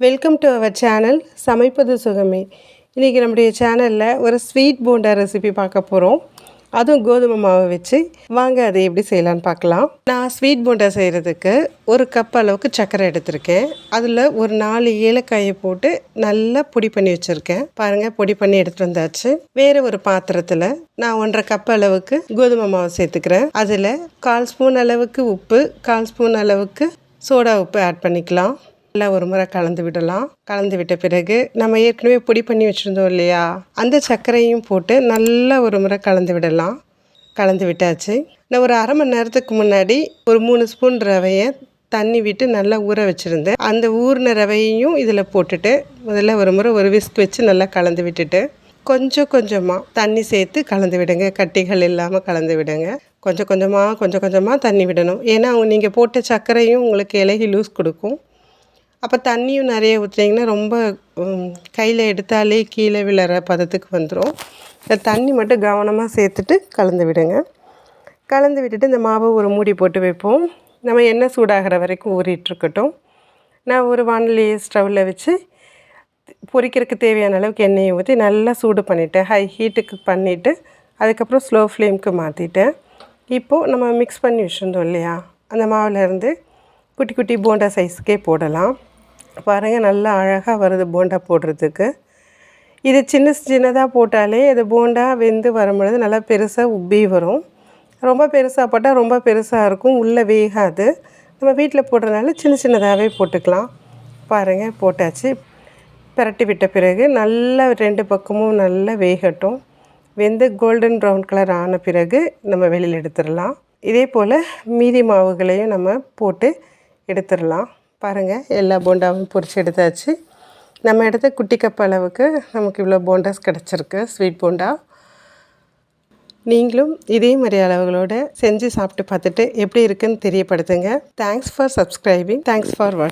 Welcome to our channel சமைப்பது சுகமே இன்றைக்கி நம்முடைய சேனலில் ஒரு ஸ்வீட் போண்டா ரெசிபி பார்க்க போகிறோம் அதுவும் கோதுமை மாவை வச்சு. வாங்க அதை எப்படி செய்யலான்னு பார்க்கலாம். நான் ஸ்வீட் போண்டா செய்கிறதுக்கு ஒரு கப் அளவுக்கு சர்க்கரை எடுத்திருக்கேன். அதில் ஒரு நாலு ஏலக்காயை போட்டு நல்லா பொடி பண்ணி வச்சுருக்கேன். பாருங்கள் பொடி பண்ணி எடுத்துகிட்டு வந்தாச்சு. வேறு ஒரு பாத்திரத்தில் நான் ஒன்றரை கப் அளவுக்கு கோதுமை மாவு சேர்த்துக்கிறேன். அதில் கால் ஸ்பூன் அளவுக்கு உப்பு கால் ஸ்பூன் அளவுக்கு சோடா உப்பு ஆட் பண்ணிக்கலாம். நல்லா ஒரு முறை கலந்து விடலாம். கலந்து விட்ட பிறகு நம்ம ஏற்கனவே பொடி பண்ணி வச்சுருந்தோம் இல்லையா? அந்த சர்க்கரையும் போட்டு நல்லா ஒரு முறை கலந்து விடலாம். கலந்து விட்டாச்சு. நான் ஒரு அரை மணி நேரத்துக்கு முன்னாடி ஒரு மூணு ஸ்பூன் ரவையை தண்ணி விட்டு நல்லா ஊற வச்சுருந்தேன். அந்த ஊறின ரவையையும் இதில் போட்டுட்டு முதல்ல ஒரு முறை ஒரு விஸ்க் வச்சு நல்லா கலந்து விட்டுட்டு கொஞ்சம் கொஞ்சமாக தண்ணி சேர்த்து கலந்து விடுங்க. கட்டிகள் இல்லாமல் கலந்து விடுங்க. கொஞ்சம் கொஞ்சமாக கொஞ்சம் கொஞ்சமாக தண்ணி விடணும். ஏன்னா நீங்கள் போட்ட சர்க்கரையும் உங்களுக்கு இலகி லூஸ் கொடுக்கும். அப்போ தண்ணியும் நிறைய ஊற்றுனீங்கன்னா ரொம்ப கையில் எடுத்தாலே கீழே விழுற பதத்துக்கு வந்துடும் இந்த தண்ணி மட்டும் கவனமாக சேர்த்துட்டு கலந்து விடுங்க. கலந்து விட்டுட்டு இந்த மாவை ஒரு மூடி போட்டு வைப்போம். நம்ம எண்ணெய் சூடாகிற வரைக்கும் ஊறிட்டுருக்கட்டும் நான் ஒரு வானொலி ஸ்டவ்வில் வச்சு பொரிக்கிறதுக்கு தேவையான அளவுக்கு எண்ணெயை ஊற்றி நல்லா சூடு பண்ணிவிட்டேன் ஹை ஹீட்டுக்கு பண்ணிவிட்டு அதுக்கப்புறம் ஸ்லோ ஃப்ளேமுக்கு மாற்றிட்டேன் இப்போது நம்ம மிக்ஸ் பண்ணி வச்சுருந்தோம் இல்லையா? அந்த மாவுலேருந்து குட்டி குட்டி போண்டா சைஸுக்கே போடலாம். பாருங்கள் நல்லா அழகாக வருது போண்டா போடுறதுக்கு. இது சின்ன சின்னதாக போட்டாலே இது போண்டா வெந்து வரும்பொழுது நல்லா பெருசாக உப்பி வரும். ரொம்ப பெருசாக போட்டால் ரொம்ப பெருசாக இருக்கும் உள்ளே வேகாது. நம்ம வீட்டில் போடுறதுனால சின்ன சின்னதாகவே போட்டுக்கலாம். பாருங்கள் போட்டாச்சு. பரட்டி விட்ட பிறகு நல்லா ரெண்டு பக்கமும் நல்லா வேகட்டும். வெந்து கோல்டன் ப்ரௌன் கலர் ஆன பிறகு நம்ம வெளியில் எடுத்துடலாம். இதே போல் மீதி மாவுகளையும் நம்ம போட்டு எடுத்துடலாம். பாருங்கள் எல்லா போண்டாவும் பொறிச்சு எடுத்தாச்சு. நம்ம எடுத்த குட்டி கப் அளவுக்கு நமக்கு இவ்வளோ போண்டாஸ் கிடச்சிருக்கு ஸ்வீட் போண்டா. நீங்களும் இதே மாதிரி அளவுகளோடு செஞ்சு சாப்பிட்டு பார்த்துட்டு எப்படி இருக்குன்னு தெரியப்படுத்துங்க. Thanks for subscribing thanks for watch